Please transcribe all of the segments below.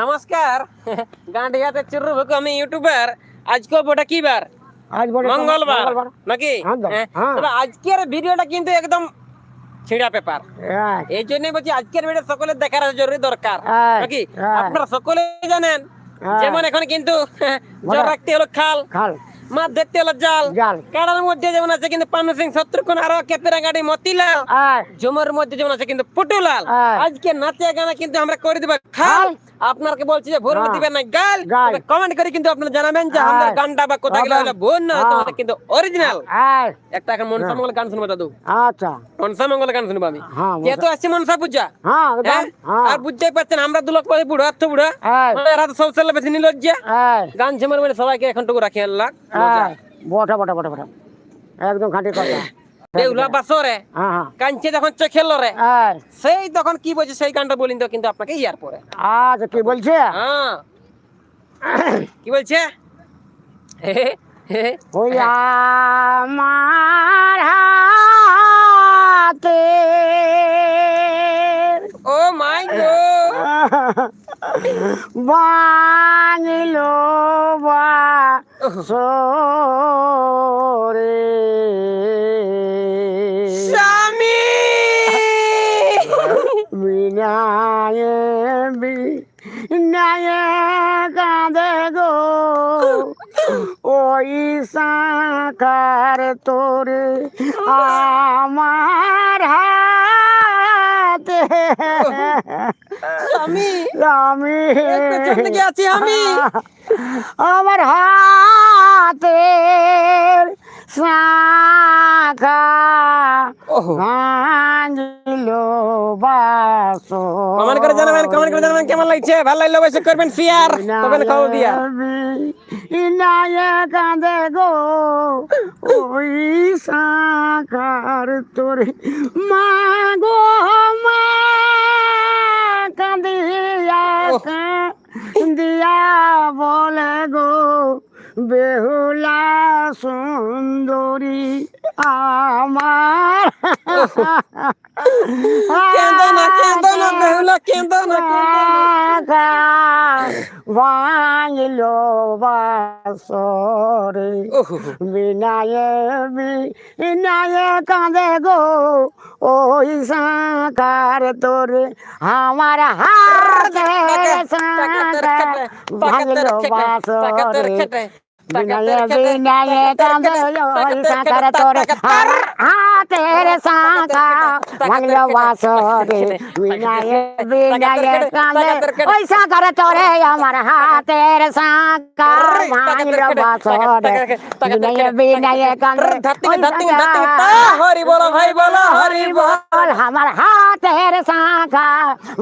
নমস্কার। গাঁডিয়াতে চুরু ভুকু আমি ইউটিউবার। আজকে বটা কি বার? আজ বড় মঙ্গলবার। নাকি? হ্যাঁ হ্যাঁ। হ্যাঁ। তবে আজকের ভিডিওটা কিন্তু একদম ছিঁড়া পেপার। এই জন্যই বলছি আজকের ভিডিও সকলের দেখার জরুরি দরকার। নাকি। আপনারা সকলে জানেন। যেমন এখন কিন্তু জল রাখতে হলো খাল খাল। মাছ দেখতে হলো জাল জাল। কাড়ার মধ্যে যেমন আছে কিন্তু পানু সিং শত্রুঘ্ন আরও কেপেরা গাড়ি মতিলাল জমের মধ্যে যেমন আছে কিন্তু পুটুলাল। আজকে নাচে গানা কিন্তু আমরা করে দিব খাল। আপনাকে বলছি যে ভোর হ্যাঁ। দিবেন না গাল। কমেন্ট করে কিন্তু আপনারা জানাবেন যে হ্যাঁ। আমাদের গানটা বা কোথা গেলে হলো ভুল না হ্যাঁ। তোমাদের কিন্তু অরিজিনাল একটা এখন মনসা মঙ্গল গান শুনব দাদু। আচ্ছা। মনসা মঙ্গল গান শুনব আমি। হ্যাঁ যেহেতু আসছে মনসা পূজা। আর বুঝতেই পারছেন আমরা দুলক পরে বুড়ো আর তো বুড়ো। মানে এরা তো সব বেশি নিলজ্জা। গান ঝেমার মানে সবাইকে এখন টুকু রাখি আল্লাহ বটা বটা বটা বটা একদম খাঁটি কথা। দেউলা বাসরে হ্যাঁ হ্যাঁ কাঞ্চে যখন চোখে লরে সেই তখন কি বলছে সেই গানটা বলিন তো কিন্তু আপনাকে ইয়ার পরে। আচ্ছা কি বলছে? হ্যাঁ কি বলছে? হে হে, হে। ওই আমার হাতে। ও মাই গড বাংলো বা সরে বিনায়ে বিনায়ে কাঁদে গো ওই সাকার তোরে আমার হাতে স্বামী আমি একটু চমকে গেছি আমি আমার হাতের শাখা ওহো ভাঙিল বাসো কমেন্ট করে জানাবেন কমেন্ট করে জানাবেন কেমন লাগছে? ভালো লাগলে অবশ্যই করবেন শেয়ার তবে খাব দিয়া। ইনায়ে কাঁদে গো ওই শাখার তোরে মা গো মা কাঁদিয়া দিয়া বলে গো বেহুলা সুন্দরী আমার কেন্দো না কেন্দো না বেহুলা কেন্দো না ভাঙলো বাসরে ওহো বিনায়ে বিনায়ে কাঁদে গো ওই সাকার তোরে আমার হাতে ভাঙলো বাসরে বিনায়ে বিনায়ে কাঁদে ওই সাকার তোরে আমার হাতের সাকা ভাঙলো বাসরে বিনায়ে বিনায়ে কাঁদে ওই সাকার তোরে আমার হাতের সাকা ভাঙলো বাসরে বিনায়ে বিনায়ে কাঁদে ধরতি ওই ধরতি সাকা ধরতি হরি বলো ভাই বলো হরি বল বল আমার হাতের শাখা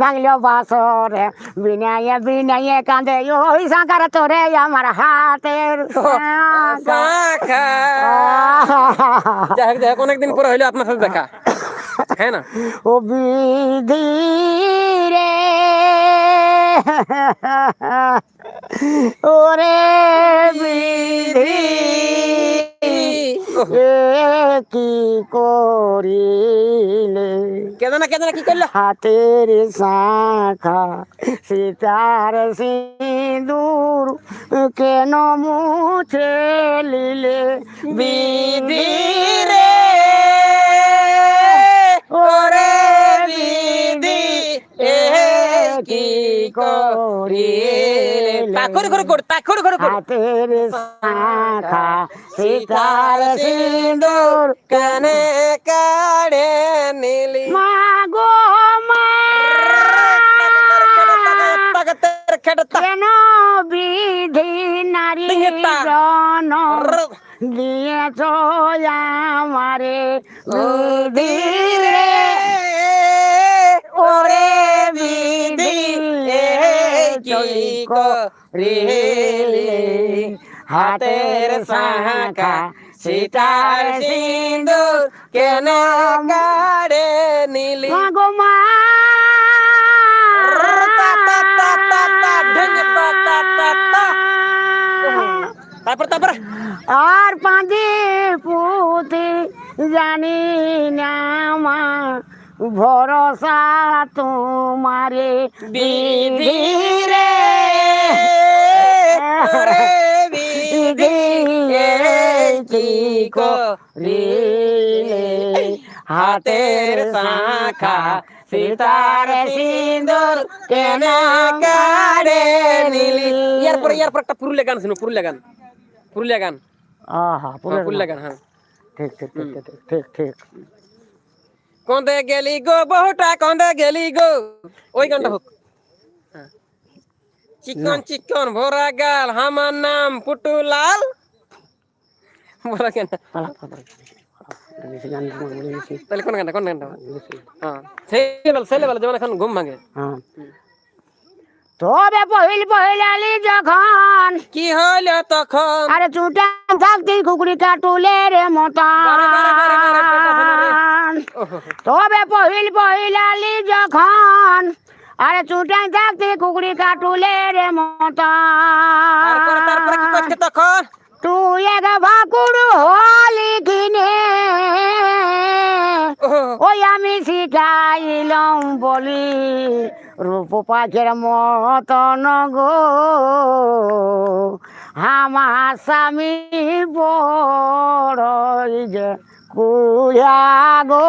ভাঙলো বাসরে বিনায়ে বিনায়ে কাঁদে ওই শাখার তোরে আমার হাতের শাখা শাখা যাই হোক যাই হোক অনেকদিন পরে হইল আপনার সাথে দেখা হ্যাঁ না ও বিধি রে ওরে বিধি ওহো, এ কি করিলে কেঁদো না কেঁদো না কি করল হাতের শাখা সীতার সিঁদুর কেন মুছে লিলে বিধি রে ওরে বিধি এ কি করিলে তাকড় করে কর তাকড় করে কর হাতের শাখা সীতার সিঁদুর কানে কাড়ে নিলি। মা। গো মা কেন বিধি নারী দিয়েছ আমারে রে ওরে বিধি কি করিলি? হাতের শাখা সীতার সিন্দুর কেন গাড়ে নিলি? গো মা। তারপর তারপর। আর পাঁদে পুঁতে জানি না মা ভরসা তোমারে হাতের শাখা সীতার সিন্দুর কেন কারে নীল ইয়ারপর ইয়ারপর একটা পুরুলিয়া গান শুনো পুরুলিয়া গান। পুরুলিয়া গান। আহা পুরো পুরুলিয়া গান। হ্যাঁ। ঠিক ঠিক ঠিক ঠিক, ঠিক ঠিক কন্দে গেলি গো বহুটা কন্দে গেলি গো। ওই গানটা হোক। চিকন চিকন ভরা গাল আমার নাম পুটু লাল বলো কেন? পালা পালা বেশি গান শোনা বলে বেশি তাহলে কোন গানটা কোন গানটা? হ্যাঁ। সেই লেভেল সেই লেভেল যেমন এখন ঘুম ভাঙে। হ্যাঁ। তবে পহিল পহিল আলি যখন। কি হইল তখন? আরে চুটা থাকতি কুকুরি কাটুলের। মতন। তবে পহিল পহিল আলি যখন। আরে চুটাই থাকতি কুকুরি কাটুলের মতন। তখন? তুই এক ভাকুড় হলি কিনে। ওই আমি শিখাইলাম বলি। রূপ পাখের মতন গো। আমার স্বামী বড় যে কুয়া গো।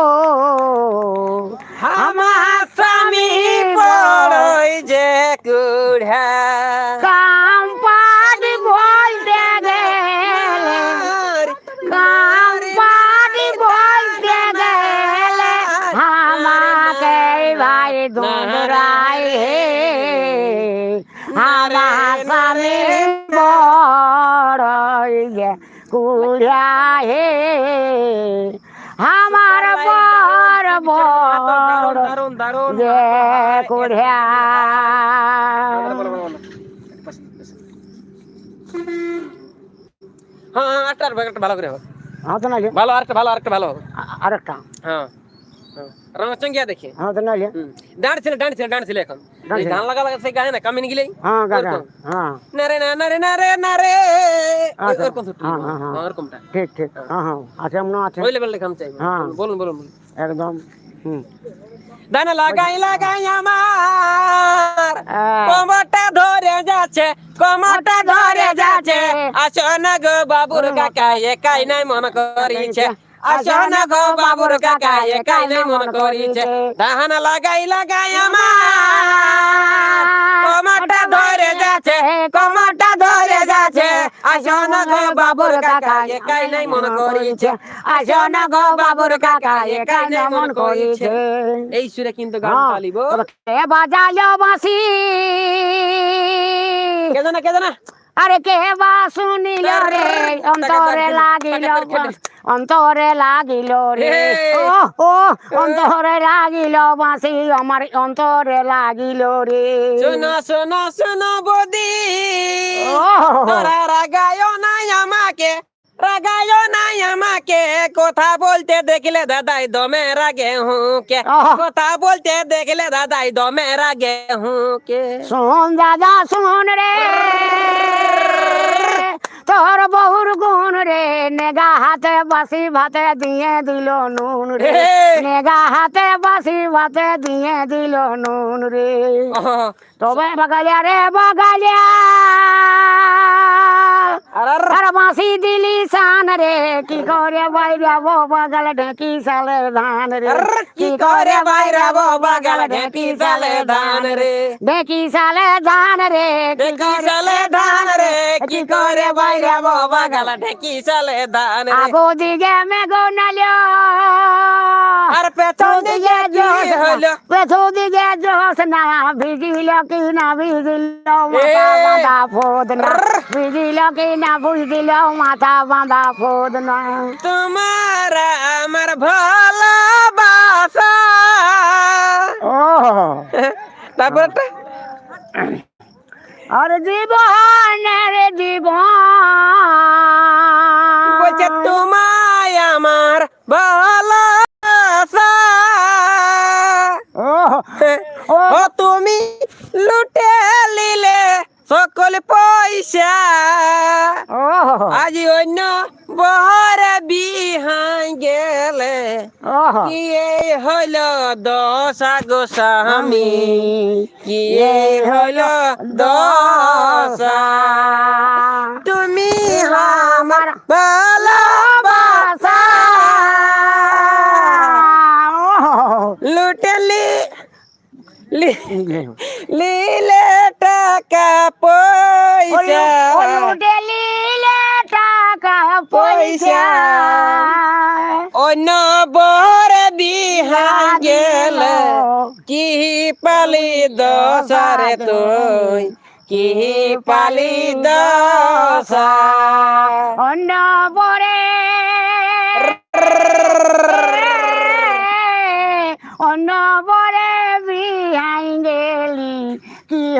আমার স্বামী বড়ই যে কুড়া। কাম পাটি দোদরাই হে। আমার স্বামী বড় কুড়া হে। আমার বড় বড় যে কুড়া হ্যাঁ আরেকটা আরেকটা ভালো করে হোক। হ্যাঁ তো নাইলে ভালো আরেকটা ভালো আরেকটা ভালো। আরেকটা। হ্যাঁ রঙচঙ্গিয়া দেখে। হ্যাঁ তো ডান্স এখন। গান লাগা লাগা সেই গানে না কামিন গিলেই হ্যাঁ হ্যাঁ। নারে না নারে নারে নারে। আচ্ছা। হ্যাঁ। ওরকমটা। ঠিক ঠিক। আছে আছে। ওই লেভেল লেখাম চাই। বলুন বলুন বলুন। একদম হুম। দান লাগাই লাগাই আমার। আহ, কোমরটা ধরে যাচ্ছে যাচ্ছে আসো না গো বাবুর কাকা একাই নাই মন করিছে আসো না গো বাবুর কাকা একাই নাই মন করিছে দাহানা লাগাই লাগাই আমার কোমরটা ধরে যাচ্ছে কোমরটা ধরে যাচ্ছে আসো না গো বাবুর কাকা একাই নাই মন করিছে আসো না গো বাবুর কাকা একাই নাই মন করিছে এই সুরে কিন্তু গান চালিব বাজালো বাঁশি কে জানা কে জানা আরে কে বা শুনিল রে? অন্তরে লাগিল অন্তরে লাগিল রে। ও ও অন্তরে লাগিল বাঁশি আমার অন্তরে লাগিল রে। শোনো শোনো শোনো বদি। তোরা রাগায় নাই আমাকে। রাগায় নাই আমাকে কথা বলতে দেখলে দাদাই দমে রাগে হুকে আহ। কথা বলতে দেখলে দাদাই দমে রাগে হুকে শোন দাদা শোন রে। তোর বহুর গুণ রে নেগা হাতে বাসি ভাতে দিয়ে দিল নুন রে। হে। নেগা হাতে বাসি ভাতে দিয়ে দিল নুন রে। আহ, তবে বাগালিয়া রে বাগালিয়া। আর আর আর বাঁশি দিলি সান রে কি করে বাইরে বো বাগাল ঢেকি সালে ধান রে আর কি করে বাইরা বাগাল ঢেকি সালে ধান রে ঢেকি সালে ধান রে কি ঢেকি সালে ধান রে কি করে বাইরা বাগাল ঢেকি সালে ধান রে আগো দিকে মেঘো নালিও আর পেছন দিকে কি হলো পেছু দিকে জোস না ভিজিল কি না ভিজিল মাথা এ। বাঁধা ফোদ না ভিজিল কি না বুঝিল মাথা বাঁধা ফোদ না তোমার আমার ভালোবাসা ও তারপরটা আর জীবন দশা গোস্বামী কি হইল দশা? তুমি আমার ভালোবাসা। লুটেলি লিলে টাকা পয়সা। লীলে টাকা পয়সা। অন্য গেল কি পালি দশারে তুই? কি পালি দশা? অন্য পরে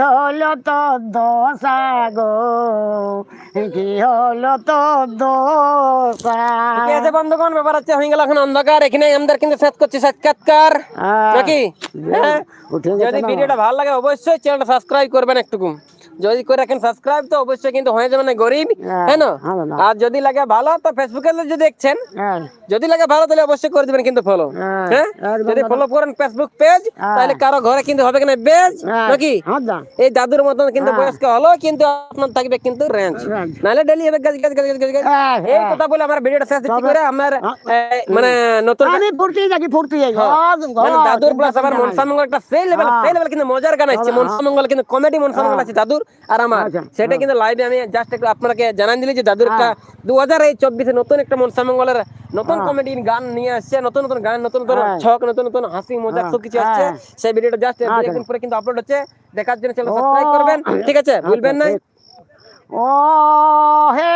হলো তো দশা গো কি হলো তো দশা ঠিক আছে বন্ধুগণ ব্যাপার হচ্ছে হয়ে গেল এখন অন্ধকার। এখানে আমাদের কিন্তু শেষ করছি সাক্ষাৎকার। নাকি? হ্যাঁ? যদি ভিডিওটা ভালো লাগে অবশ্যই চ্যানেলটা সাবস্ক্রাইব করবেন একটুকু। যদি করে রাখেন সাবস্ক্রাইব তো অবশ্যই কিন্তু হয়ে যাবে না গরিব হ্যাঁ, হ্যাঁ না আর যদি লাগে ভালো তো ফেসবুকে যদি দেখছেন হ্যাঁ, যদি লাগে ভালো তাহলে অবশ্যই করে দিবেন কিন্তু ফলো হ্যাঁ, হ্যাঁ যদি ফলো করেন ফেসবুক পেজ হ্যাঁ। তাহলে কারও ঘরে কিন্তু হবে কিনা বেজ হ্যাঁ, নাকি হ্যাঁ, এই দাদুর মতন কিন্তু হ্যাঁ। বয়স্ক হলো কিন্তু আপনার থাকবে কিন্তু রেঞ্জ। নাহলে ডেলি হবে গাছ গাছ গাছ গাছ। হ্যাঁ, এই হ্যাঁ। কথা বলে আমার ভিডিওটা শেষ দিচ্ছি করে আমার হ্যাঁ। মানে নতুন আমি ফুর্তি যাচ্ছি ফুর্তি যাই মানে দাদুর প্লাস আমার মনসা মঙ্গল একটা সেই লেভেল হ্যাঁ। সেই লেভেল কিন্তু মজার গান আসছে হ্যাঁ। মনসা মঙ্গল কিন্তু কমেডি মনসা মঙ্গল আছে দাদুর আর আমার আচ্ছা, সেটা কিন্তু লাইভে আমি জাস্ট একটু আপনাকে জানান দিলি যে দাদুর একটা দু হাজার এই চব্বিশে নতুন একটা মনসা মঙ্গলের নতুন কমেডি গান নিয়ে আসছে নতুন নতুন গান নতুন নতুন হ্যাঁ। ছক নতুন নতুন হাসি মজাক সব কিছু আসছে। হ্যাঁ। সেই ভিডিওটা জাস্ট আচ্ছা। একদিন পরে কিন্তু আপলোড হচ্ছে। দেখার জন্য চ্যানেল সাবস্ক্রাইব করবেন ঠিক আছে? ভুলবেন না। ও হে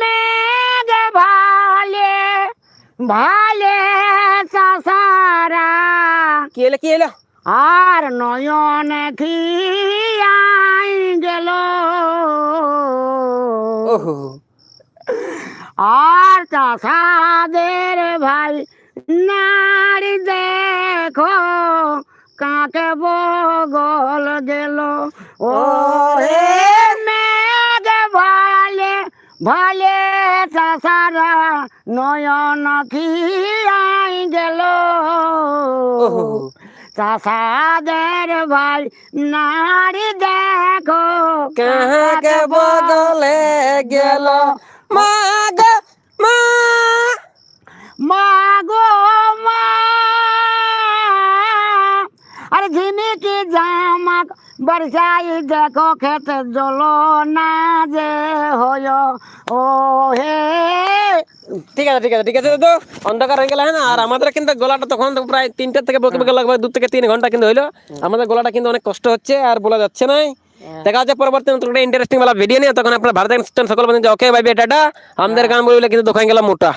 মেঘ ভালে ভালে সাসারা। কি এলো কি এলো আর নয়ন খিয়াই গেল আর চাষাদের ভাই নারী দেখো কাকে বগল গেল। ও হে মেঘ ভালে ভালে চাষারা নয়ন খিয়াই গেল ওহো চাষাদের ভাই নারী দেখো কাহাকে বদলে গেল মা গো মা মাগো মা আরে ঝিমিকি জামাক বরসাই দেখো খেতে জল না যে হয় ও হে ঠিক আছে ঠিক আছে ঠিক আছে তো অন্ধকার হয়ে গেল হ্যাঁ আর আমাদের কিন্তু গলাটা তখন প্রায় তিনটা থেকে বকে লাগবে দু থেকে তিন ঘণ্টা কিন্তু হইল। আমাদের গলাটা কিন্তু অনেক কষ্ট হচ্ছে আর বলা যাচ্ছে না। দেখা যাচ্ছে পরবর্তী নতুন ইন্টারেস্টিং বেলা ভিডিও নিয়ে, তখন আপনার ভারতের সকল বলেন যে ওকে ভাই এটা আমাদের গান বলে কিন্তু দোকান গেলাম মোটা।